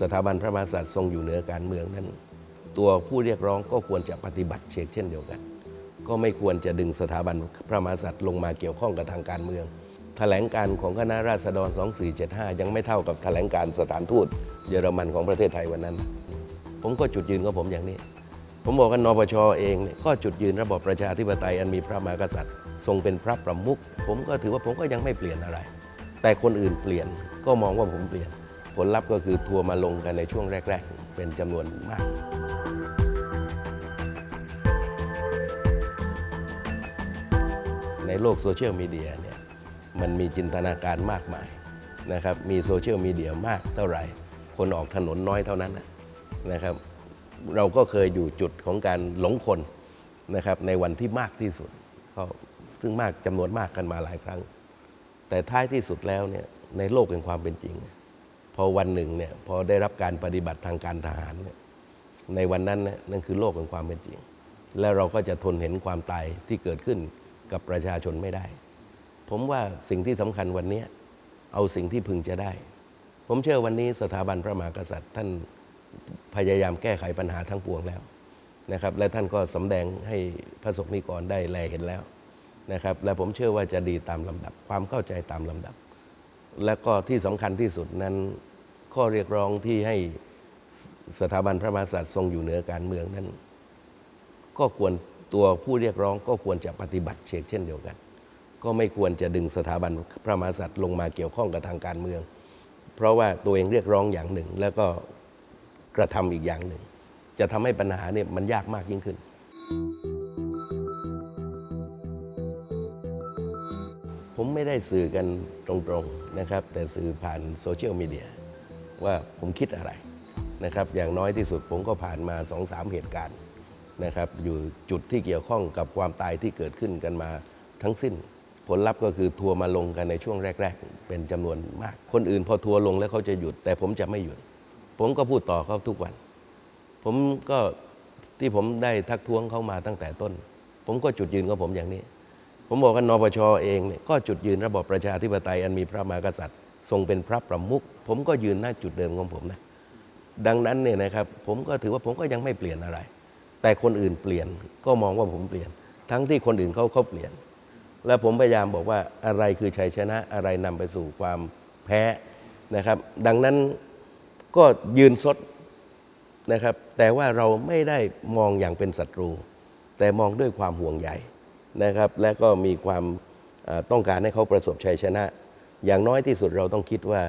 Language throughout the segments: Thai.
สถาบันพระมหากษัตริย์ทรงอยู่เหนือการเมืองนั้น ตัวผู้เรียกร้องก็ควรจะปฏิบัติเชกเช่นเดียวกัน ก็ไม่ควรจะดึงสถาบันพระมหากษัตริย์ลงมาเกี่ยวข้องกับทางการเมือง แถลงการของคณะราษฎร 2475 ยังไม่เท่ากับแถลงการสถานทูตเยอรมันของประเทศไทยวันนั้น ผมก็จุดยืนของผมอย่างนี้ ผมบอกว่านปชเองก็จุดยืนระบอบประชาธิปไตยอันมีพระมหากษัตริย์ ทรงเป็นพระประมุขผมก็ถือว่าผมก็ยังไม่เปลี่ยนอะไร แต่คนอื่นเปลี่ยนก็มองว่าผมเปลี่ยน ผลลัพธ์ก็คือทัวร์มาลงกันในช่วงแรก ๆ เป็นจำนวนมาก ในโลกโซเชียลมีเดียเนี่ยมันมีจินตนาการมากมายนะครับมีโซเชียลมีเดียมากเท่าไหร่ คนออกถนนน้อยเท่านั้นนะครับ เราก็เคยอยู่จุดของการหลงคนนะครับในวันที่มากที่สุดก็ซึ่งมากจำนวนมากกันมาหลายครั้ง แต่ท้ายที่สุดแล้วเนี่ยในโลกแห่งความเป็นจริง พอวันหนึ่งเนี่ยพอได้รับการปฏิบัติทางการทหารเนี่ยในวันนั้นนะนั่นคือโลกแห่งความเป็นจริง แล้วเราก็จะทนเห็นความตายที่เกิดขึ้นกับประชาชนไม่ได้ ผมว่าสิ่งที่สำคัญวันนี้เอาสิ่งที่พึงจะได้ ผมเชื่อวันนี้สถาบันพระมหากษัตริย์ ท่านพยายามแก้ไขปัญหาทั้งปวงแล้วนะครับ และท่านก็สำแดงให้พระสงฆ์นิกรได้แลเห็นแล้วนะครับ และผมเชื่อว่าจะดีตามลำดับความเข้าใจตามลำดับ และก็ที่สำคัญที่สุดนั้น ข้อเรียกร้องที่ให้สถาบันพระมหากษัตริย์ทรงอยู่เหนือการเมืองนั้น ก็ควรตัวผู้เรียกร้องก็ควรจะปฏิบัติเชกเช่นเดียวกัน ก็ไม่ควรจะดึงสถาบันพระมหากษัตริย์ลงมาเกี่ยวข้องกับทางการเมือง เพราะว่าตัวเองเรียกร้องอย่างหนึ่ง แล้วก็กระทำอีกอย่างหนึ่ง จะทำให้ปัญหาเนี่ยมันยากมากยิ่งขึ้น ผมไม่ได้สื่อกันตรงๆนะครับ แต่สื่อผ่านโซเชียลมีเดียว่าผมคิดอะไรนะครับ อย่างน้อยที่สุดผมก็ผ่านมา2อสามเหตุการณ์นะครับอยู่จุดที่เกี่ยวข้องกับความตายที่เกิดขึ้นกันมาทั้งสิ้น ผลลัพธ์ก็คือทัวร์มาลงกันในช่วงแรก ๆ เป็นจำนวนมาก คนอื่นพอทัวร์ลงแล้วเขาจะหยุด แต่ผมจะไม่หยุด ผมก็พูดต่อเขาทุกวัน ผมก็ที่ผมได้ทักท้วงเขามาตั้งแต่ต้น ผมก็จุดยืนของผมอย่างนี้ ผมบอกว่านปชเองเนี่ยก็จุดยืนระบอบประชาธิปไตยอันมีพระมหากษัตริย์ ทรงเป็นพระประมุขผมก็ยืนหน้าจุดเดิมของผมนะดังนั้นเนี่ยนะครับผมก็ถือว่าผมก็ยังไม่เปลี่ยนอะไร แต่คนอื่นเปลี่ยนก็มองว่าผมเปลี่ยน ทั้งที่คนอื่นเขาเขาเปลี่ยน และผมพยายามบอกว่าอะไรคือชัยชนะอะไรนำไปสู่ความแพ้นะครับ ดังนั้นก็ยืนซดนะครับ แต่ว่าเราไม่ได้มองอย่างเป็นศัตรู แต่มองด้วยความห่วงใย นะครับ และก็มีความต้องการให้เขาประสบชัยชนะ อย่างน้อยที่สุดเราต้องคิดว่า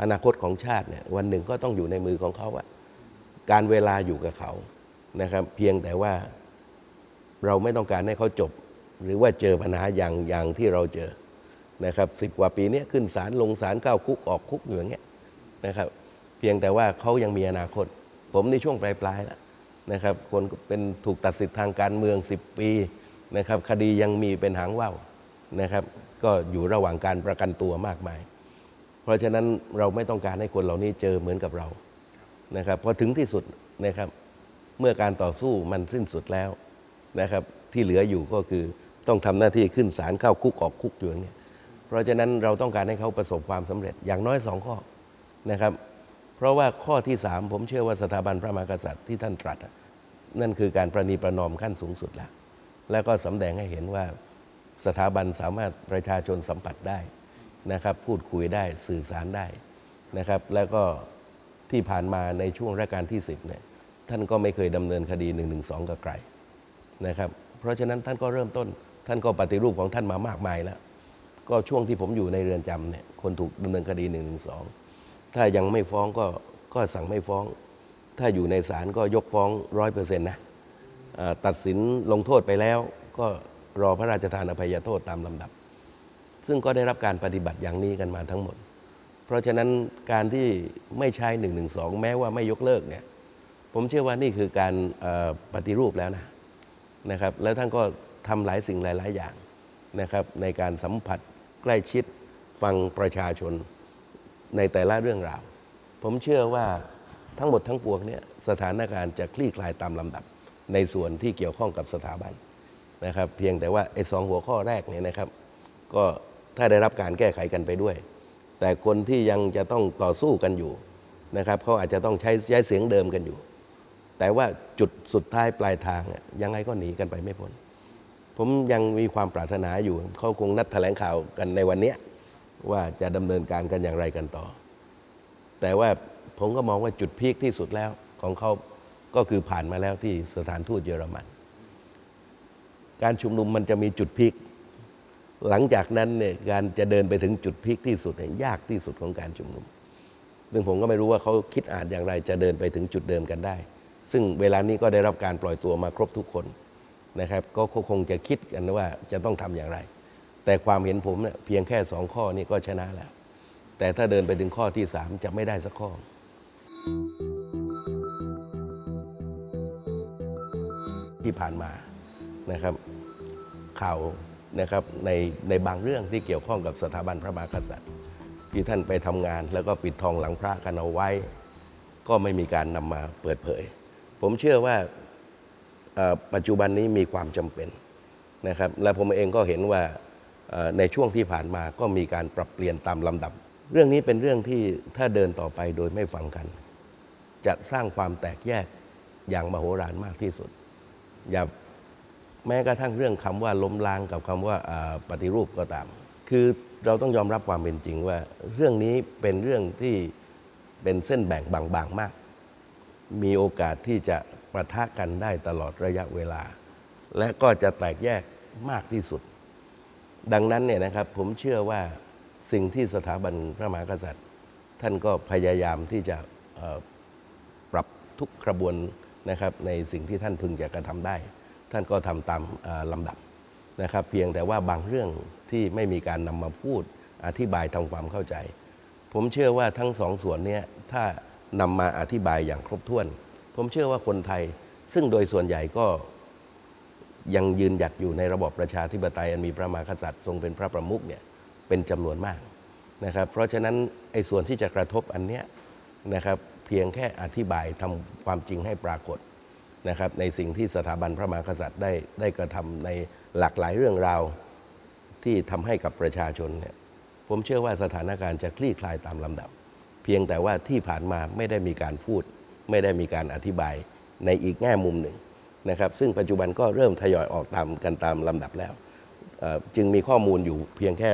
อนาคตของชาติเนี่ยวันหนึ่งก็ต้องอยู่ในมือของเขาอะการเวลาอยู่กับเขานะครับ เพียงแต่ว่าเราไม่ต้องการให้เขาจบ หรือว่าเจอปัญหาอย่างอย่างที่เราเจอนะครับสิบกว่าปีนี้ขึ้นศาลลงศาลเข้าคุกออกคุกอยู่อย่างเงี้ยนะครับเพียงแต่ว่าเขายังมีอนาคต ผมในช่วงปลายปลายๆแล้วนะครับคนเป็นถูกตัดสิทธิ์ทางการเมือง 10 ปี นะครับคดียังมีเป็นหางว่าวนะครับ ก็อยู่ระหว่างการประกันตัวมากมาย เพราะฉะนั้นเราไม่ต้องการให้คนเหล่านี้เจอเหมือนกับเรานะครับพอถึงที่สุดนะครับเมื่อการต่อสู้มันสิ้นสุดแล้วนะครับ ที่เหลืออยู่ก็คือต้องทำหน้าที่ขึ้นศาลเข้าคุกออกคุกอยู่อย่างเนี้ยเพราะฉะนั้นเราต้องการให้เขาประสบความสำเร็จอย่างน้อยสองข้อนะครับ เพราะว่าข้อที่สามผมเชื่อว่าสถาบันพระมหากษัตริย์ที่ท่านตรัส นั่นคือการประนีประนอมขั้นสูงสุดแล้ว แล้วก็สำแดงให้เห็นว่าสถาบันสามารถประชาชนสัมผัสได้นะครับ พูดคุยได้สื่อสารได้นะครับ แล้วก็ที่ผ่านมาในช่วงรัชกาลที่ 10เนี่ยท่านก็ไม่เคยดำเนินคดี1นึกับใครนะครับเพราะฉะนั้นท่านก็เริ่มต้น ท่านก็ปฏิรูปของท่านมามากมายแล้วก็ช่วงที่ผมอยู่ในเรือนจำเนี่ยคนถูกดำเนินคดี1นึถ้ายังไม่ฟ้องก็ก็สั่งไม่ฟ้อง ถ้าอยู่ในศาลก็ยกฟ้องร้อยเปอร์เซ็นต์นะ ตัดสินลงโทษไปแล้ว ก็รอพระราชทานอภัยโทษตามลำดับ ซึ่งก็ได้รับการปฏิบัติอย่างนี้กันมาทั้งหมด เพราะฉะนั้นการที่ไม่ใช้1นึแม้ว่าไม่ยกเลิกเนี่ยผมเชื่อว่านี่คือการปฏิรูปแล้วนะนะครับ แล้วท่านก็ทำหลายสิ่งหลาย ๆ อย่างนะครับ ในการสัมผัสใกล้ชิดฟังประชาชนในแต่ละเรื่องราว ผมเชื่อว่าทั้งหมดทั้งปวงเนี่ยสถานการณ์จะคลี่คลายตามลำดับ ในส่วนที่เกี่ยวข้องกับสถาบันนะครับ เพียงแต่ว่าไอ้สองหัวข้อแรกเนี่ยนะครับ ก็ถ้าได้รับการแก้ไขกันไปด้วย แต่คนที่ยังจะต้องต่อสู้กันอยู่นะครับเขาอาจจะต้องใช้ใช้เสียงเดิมกันอยู่ แต่ว่าจุดสุดท้ายปลายทางยังไงก็หนีกันไปไม่พ้นผมยังมีความปรารถนาอยู่เขาคงนัดแถลงข่าวกันในวันนี้ว่าจะดำเนินการกันอย่างไรกันต่อ แต่ว่าผมก็มองว่าจุดพีคที่สุดแล้วของเขา ก็คือผ่านมาแล้วที่สถานทูตเยอรมัน การชุมนุมมันจะมีจุดพีคหลังจากนั้นเนี่ยการจะเดินไปถึงจุดพีคที่สุดเนี่ยยากที่สุดของการชุมนุม ซึ่งผมก็ไม่รู้ว่าเขาคิดอ่านอย่างไรจะเดินไปถึงจุดเดิมกันได้ ซึ่งเวลานี้ก็ได้รับการปล่อยตัวมาครบทุกคนนะครับ ก็คงจะคิดกันว่าจะต้องทำอย่างไร แต่ความเห็นผมเนี่ยเพียงแค่สองข้อนี้ก็ชนะแล้ว แต่ถ้าเดินไปถึงข้อที่สามจะไม่ได้สักข้อ ที่ผ่านมานะครับข่าวนะครับในในบางเรื่องที่เกี่ยวข้องกับสถาบันพระมหากษัตริย์ ที่ท่านไปทำงานแล้วก็ปิดทองหลังพระกันเอาไว้ ก็ไม่มีการนำมาเปิดเผย ผมเชื่อว่าปัจจุบันนี้มีความจำเป็นนะครับและผมเองก็เห็นว่าในช่วงที่ผ่านมาก็มีการปรับเปลี่ยนตามลำดับ เรื่องนี้เป็นเรื่องที่ถ้าเดินต่อไปโดยไม่ฟังกัน จะสร้างความแตกแยกอย่างมโหฬารมากที่สุด อย่าแม้กระทั่งเรื่องคำว่าล้มล้างกับคำว่าอ่าปฏิรูปก็ตาม คือเราต้องยอมรับความเป็นจริงว่า เรื่องนี้เป็นเรื่องที่เป็นเส้นแบ่งบางๆมาก มีโอกาสที่จะประทะกันได้ตลอดระยะเวลา และก็จะแตกแยกมากที่สุด ดังนั้นเนี่ยนะครับผมเชื่อว่าสิ่งที่สถาบันพระมหากษัตริย์ ท่านก็พยายามที่จะปรับทุกกระบวน นะครับในสิ่งที่ท่านพึงจะกระทำได้ ท่านก็ทำตามเอ่อลำดับนะครับ เพียงแต่ว่าบางเรื่องที่ไม่มีการนำมาพูดอธิบายทำความเข้าใจ ผมเชื่อว่าทั้งสองส่วนนี้ถ้านำมาอธิบายอย่างครบถ้วน ผมเชื่อว่าคนไทย ซึ่งโดยส่วนใหญ่ก็ยังยืนหยัดอยู่ในระบอบประชาธิปไตยอันมีพระมหากษัตริย์ทรงเป็นพระประมุขเนี่ยเป็นจำนวนมากนะครับ เพราะฉะนั้นไอ้ส่วนที่จะกระทบอันเนี้ยนะครับ เพียงแค่อธิบายทำความจริงให้ปรากฏนะครับในสิ่งที่สถาบันพระมหากษัตริย์ได้ได้กระทำในหลากหลายเรื่องราวที่ทำให้กับประชาชนเนี่ยผมเชื่อว่าสถานการณ์จะคลี่คลายตามลำดับ เพียงแต่ว่าที่ผ่านมาไม่ได้มีการพูด ไม่ได้มีการอธิบายในอีกแง่มุมหนึ่งนะครับซึ่งปัจจุบันก็เริ่มทยอยออกตามกันตามลำดับแล้ว จึงมีข้อมูลอยู่เพียงแค่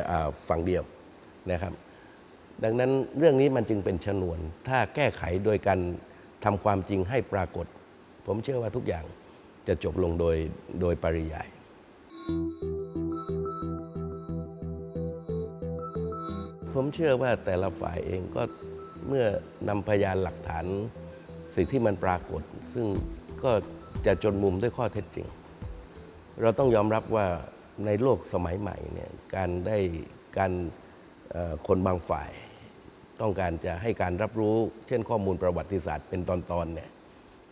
ฝั่งเดียวนะครับ ดังนั้นเรื่องนี้มันจึงเป็นชนวน ถ้าแก้ไขโดยการทำความจริงให้ปรากฏ ผมเชื่อว่าทุกอย่างจะจบลงโดยโดยปริยายผมเชื่อว่าแต่ละฝ่ายเองก็เมื่อนำพยานหลักฐาน สิ่งที่มันปรากฏ ซึ่งก็จะจนมุมด้วยข้อเท็จจริง เราต้องยอมรับว่าในโลกสมัยใหม่เนี่ยการได้การ คนบางฝ่าย ต้องการจะให้การรับรู้ เช่นข้อมูลประวัติศาสตร์เป็นตอนๆเนี่ย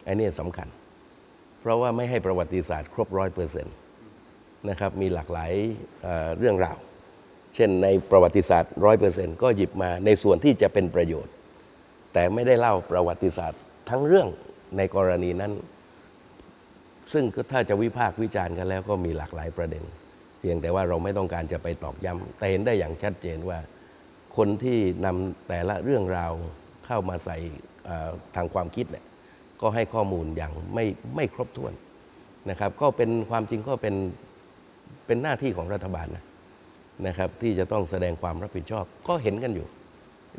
อันนี้สำคัญ เพราะว่าไม่ให้ประวัติศาสตร์ครบร้อยเปอร์เซ็นต์นะครับมีหลากหลายเเรื่องราว เช่นในประวัติศาสตร์ร้อยเปอร์เซ็นต์ก็หยิบมาในส่วนที่จะเป็นประโยชน์ แต่ไม่ได้เล่าประวัติศาสตร์ทั้งเรื่องในกรณีนั้น ซึ่งถ้าจะวิพากษ์วิจารณ์กันแล้วก็มีหลากหลายประเด็น เพียงแต่ว่าเราไม่ต้องการจะไปตอกย้ำแต่เห็นได้อย่างชัดเจนว่า คนที่นำแต่ละเรื่องราวเข้ามาใส่ทางความคิดเนี่ยก็ให้ข้อมูลอย่างไม่ไม่ครบถ้วนนะครับ ก็เป็นความจริงก็เป็นเป็นหน้าที่ของรัฐบาลนะนะครับ ที่จะต้องแสดงความรับผิดชอบ ก็เห็นกันอยู่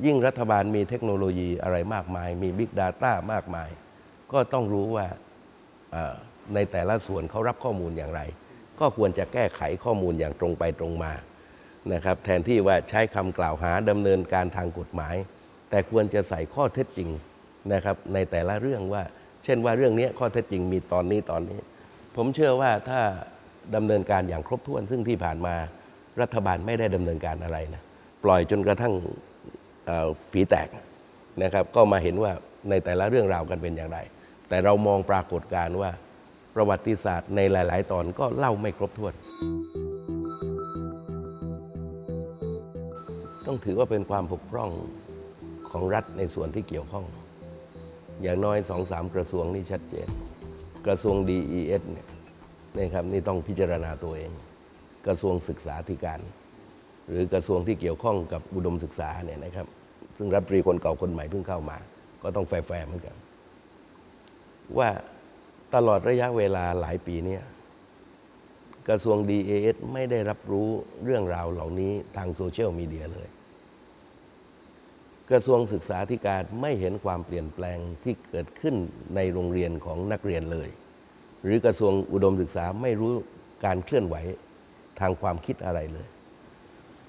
ยิ่งรัฐบาลมีเทคโนโลยีอะไรมากมาย มี Big Data มากมาย ก็ต้องรู้ว่าในแต่ละส่วนเขารับข้อมูลอย่างไร ก็ควรจะแก้ไขข้อมูลอย่างตรงไปตรงมานะครับแทนที่ว่าใช้คำกล่าวหาดำเนินการทางกฎหมาย แต่ควรจะใส่ข้อเท็จจริงนะครับในแต่ละเรื่องว่า เช่นว่าเรื่องนี้ข้อเท็จจริงมีตอนนี้ตอนนี้ ผมเชื่อว่าถ้าดำเนินการอย่างครบถ้วน ซึ่งที่ผ่านมารัฐบาลไม่ได้ดำเนินการอะไรนะปล่อยจนกระทั่งฝีแตกนะครับก็มาเห็นว่าในแต่ละเรื่องราวกันเป็นอย่างไร แต่เรามองปรากฏการณ์ว่า ประวัติศาสตร์ในหลาย ๆ ตอนก็เล่าไม่ครบถ้วน ต้องถือว่าเป็นความบกพร่องของรัฐในส่วนที่เกี่ยวข้อง อย่างน้อยสองสามกระทรวงนี่ชัดเจน กระทรวง DES เนี่ยนะครับนี่ต้องพิจารณาตัวเอง กระทรวงศึกษาธิการ หรือกระทรวงที่เกี่ยวข้องกับอุดมศึกษาเนี่ยนะครับ ซึ่งรัฐมนตรีคนเก่าคนใหม่เพิ่งเข้ามา ก็ต้องแฟร์ๆเหมือนกัน ว่า ตลอดระยะเวลาหลายปีนี้กระทรวง DAS ไม่ได้รับรู้เรื่องราวเหล่านี้ทางโซเชียลมีเดียเลย กระทรวงศึกษาธิการไม่เห็นความเปลี่ยนแปลงที่เกิดขึ้นในโรงเรียนของนักเรียนเลย หรือกระทรวงอุดมศึกษาไม่รู้การเคลื่อนไหวทางความคิดอะไรเลย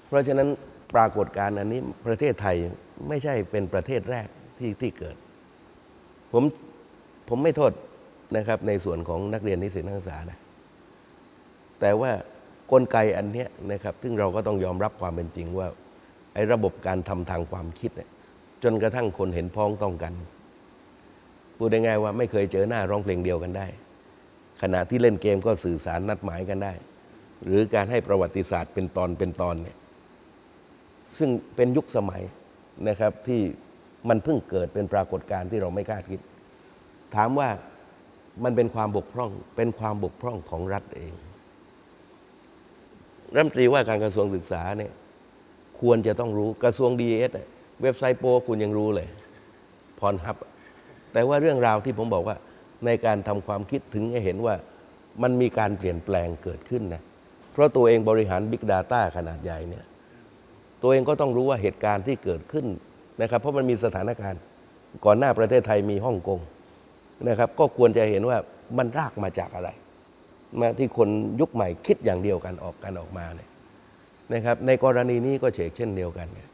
เพราะฉะนั้นปรากฏการณ์อันนี้ประเทศไทยไม่ใช่เป็นประเทศแรกที่ที่เกิด ผมผมไม่โทษ นะครับในส่วนของนักเรียนนิสิตนักศึกษานะแต่ว่ากลไกอันเนี้ยนะครับซึ่งเราก็ต้องยอมรับความเป็นจริงว่าไอ้ระบบการทำทางความคิดเนี่ยจนกระทั่งคนเห็นพ้องต้องกันพูดง่ายว่าไม่เคยเจอหน้าร้องเพลงเดียวกันได้ ขณะที่เล่นเกมก็สื่อสารนัดหมายกันได้ หรือการให้ประวัติศาสตร์เป็นตอนเป็นตอนเนี่ยซึ่งเป็นยุคสมัยนะครับที่มันเพิ่งเกิดเป็นปรากฏการณ์ที่เราไม่คาดคิด ถามว่า มันเป็นความบกพร่อง เป็นความบกพร่องของรัฐเอง รัฐมนตรีว่าการกระทรวงศึกษาเนี่ยควรจะต้องรู้กระทรวงดีเอสเว็บไซต์โปคุณยังรู้เลยพรฮับ แต่ว่าเรื่องราวที่ผมบอกว่า ในการทำความคิดถึงให้เห็นว่ามันมีการเปลี่ยนแปลงเกิดขึ้นนะเพราะตัวเองบริหาร Big Data ขนาดใหญ่เนี่ยตัวเองก็ต้องรู้ว่าเหตุการณ์ที่เกิดขึ้นนะครับ เพราะมันมีสถานการณ์ ก่อนหน้าประเทศไทยมีฮ่องกง นะครับ ก็ควรจะเห็นว่ามันรากมาจากอะไร มาที่คนยุคใหม่คิดอย่างเดียวกันออกกันออกมาเนี่ยนะครับ ในกรณีนี้ก็เฉกเช่นเดียวกันเนี่ย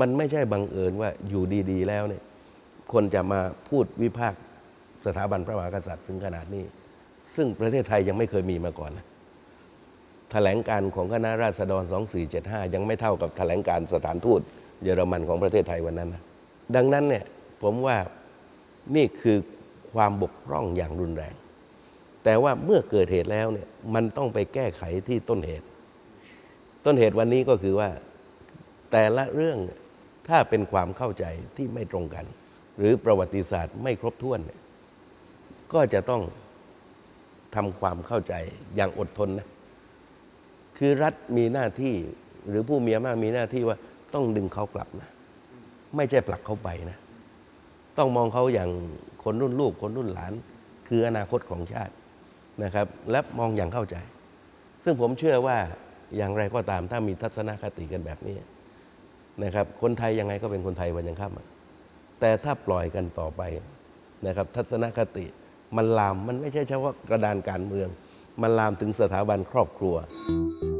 มันไม่ใช่บังเอิญว่าอยู่ดีๆ แล้วเนี่ยคนจะมาพูดวิพากษ์สถาบันพระมหากษัตริย์ถึงขนาดนี้ ซึ่งประเทศไทยยังไม่เคยมีมาก่อนนะแถลงการของคณะราษฎร 2475 ยังไม่เท่ากับแถลงการสถานทูตเยอรมันของประเทศไทยวันนั้นนะดังนั้นเนี่ยผมว่านี่คือ ความบกพร่องอย่างรุนแรง แต่ว่าเมื่อเกิดเหตุแล้วเนี่ยมันต้องไปแก้ไขที่ต้นเหตุ ต้นเหตุวันนี้ก็คือว่าแต่ละเรื่องถ้าเป็นความเข้าใจที่ไม่ตรงกัน หรือประวัติศาสตร์ไม่ครบถ้วนเนี่ยก็จะต้องทำความเข้าใจอย่างอดทนนะคือรัฐมีหน้าที่หรือผู้มีอำนาจมีหน้าที่ว่าต้องดึงเขากลับนะ ไม่ใช่ผลักเขาไปนะ ต้องมองเขาอย่างคนรุ่นลูกคนรุ่นหลาน คืออนาคตของชาตินะครับ และมองอย่างเข้าใจ ซึ่งผมเชื่อว่าอย่างไรก็ตามถ้ามีทัศนคติกันแบบนี้นะครับ คนไทยยังไงก็เป็นคนไทยวันยังค่ำแต่ถ้าปล่อยกันต่อไปนะครับ ทัศนคติมันลามมันไม่ใช่เฉพาะกระดานการเมือง มันลามถึงสถาบันครอบครัว「